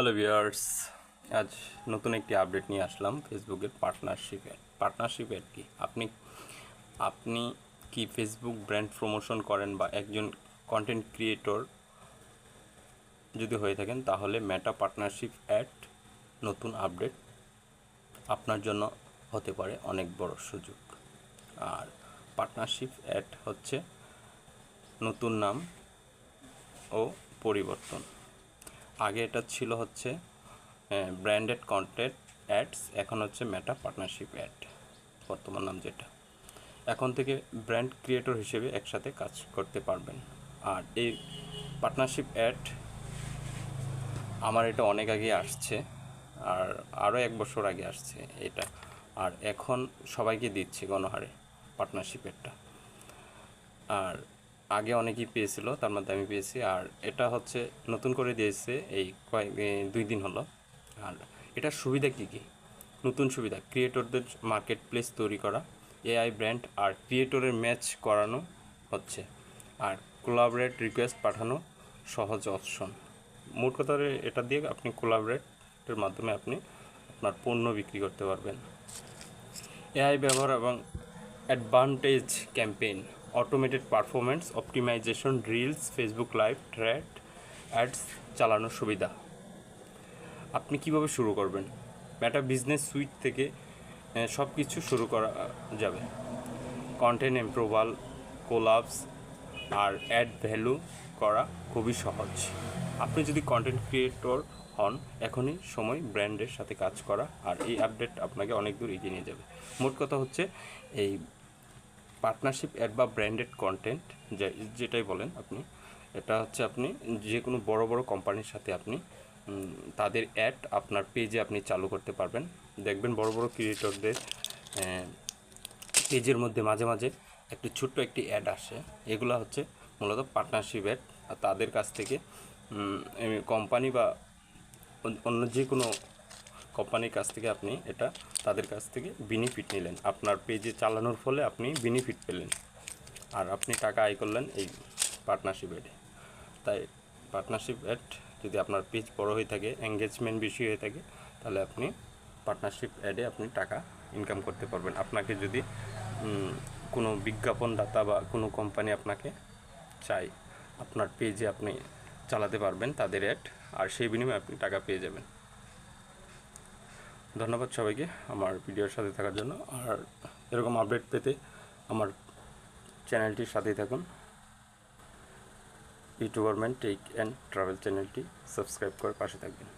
Hello viewers আজ নতুন একটি আপডেট নিয়ে আসলাম ফেসবুকের পার্টনারশিপ অ্যাড পার্টনারশিপ অ্যাড কি? আপনি আপনি কি ফেসবুক ব্র্যান্ড প্রমোশন করেন বা একজন কন্টেন্ট ক্রিয়েটর যদি হয়ে থাকেন, তাহলে মেটা পার্টনারশিপ অ্যাড নতুন আপডেট আপনার জন্য হতে পারে অনেক বড় সুযোগ। আর পার্টনারশিপ অ্যাড হচ্ছে নতুন নাম ও পরিবর্তন। আগে এটা ছিল হচ্ছে ব্র্যান্ডেড কন্টেন্ট অ্যাডস এখন হচ্ছে মেটা পার্টনারশিপ অ্যাড বর্তমান নাম যেটা। এখন থেকে ব্র্যান্ড ক্রিয়েটর হিসেবে একসাথে কাজ করতে পারবেন। আর এই পার্টনারশিপ অ্যাড আমার এটা অনেক আগে আসছে, আর আরও এক বছর আগে আসছে এটা। আর এখন সবাইকে দিচ্ছে গণহারে পার্টনারশিপ অ্যাডটা আর আগে অনেকেই পেয়েছিল, তার মধ্যে আমি পেয়েছি। আর এটা হচ্ছে নতুন করে দিয়েছে এই কয়েক দুই দিন হলো। আর এটার সুবিধা কী কী? নতুন সুবিধা ক্রিয়েটরদের মার্কেট প্লেস তৈরি করা এআই ব্র্যান্ড আর ক্রিয়েটরের ম্যাচ করানো হচ্ছে। আর কোলাবরেট রিকোয়েস্ট পাঠানো সহজ অপশন মোট কথা এটা দিয়ে আপনি কোলাবরেটের মাধ্যমে আপনি আপনার পণ্য বিক্রি করতে পারবেন। এআই ব্যবহার এবং advantage campaign automated performance optimisation reels Facebook live trade ads চালানোর সুবিধা। আপনি কীভাবে শুরু করবেন? মেটা বিজনেস সুইট থেকে সব কিছু শুরু করা যাবে। কন্টেন্ট ইম্প্রুভাল কোলাপস আর অ্যাড ভ্যালু করা খুবই সহজ। আপনি যদি কন্টেন্ট ক্রিয়েটর হন, এখনই সময় ব্র্যান্ডের সাথে কাজ করা আর এই আপডেট আপনাকে অনেক দূর এগিয়ে নিয়ে যাবে। মোট কথা হচ্ছে, এই পার্টনারশিপ অ্যাড বা ব্র্যান্ডেড কন্টেন্ট যেটাই বলেন আপনি, এটা হচ্ছে আপনি যে কোনো বড় বড় কোম্পানির সাথে আপনি তাদের অ্যাড আপনার পেজে আপনি চালু করতে পারবেন। দেখবেন বড় বড় ক্রিয়েটরদের পেজের মধ্যে মাঝে মাঝে একটু ছোট্ট একটি অ্যাড আসে। এগুলো হচ্ছে মূলত পার্টনারশিপ অ্যাড। তাদের কাছ থেকে কোম্পানি বা অন্য যে কোনো কোম্পানির কাছ থেকে আপনি এটা তাদের কাছ থেকে বেনিফিট নিলেন। আপনার পেজে চালানোর ফলে আপনি বেনিফিট পেলেন। আর আপনি টাকা আয় করলেন এই পার্টনারশিপ অ্যাডে তাই পার্টনারশিপ অ্যাড যদি আপনার পেজ বড় হয়ে থাকে এঙ্গেজমেন্ট বেশি হয়ে থাকে, তাহলে আপনি পার্টনারশিপ অ্যাডে আপনি টাকা ইনকাম করতে পারবেন। আপনাকে যদি কোনো বিজ্ঞাপনদাতা বা কোনো কোম্পানি আপনাকে চাই আপনার পেজে আপনি চালাতে পারবেন, তাদের অ্যাড আর সেই বিনিময়ে আপনি টাকা পেয়ে যাবেন। ধন্যবাদ সবাইকে আমার ভিডিওর সাথে থাকার জন্য। আর এরকম আপডেট পেতে আমার চ্যানেলটির সাথেই থাকুন। YouTuber man tech and travel চ্যানেলটি সাবস্ক্রাইব করে পাশে থাকবেন।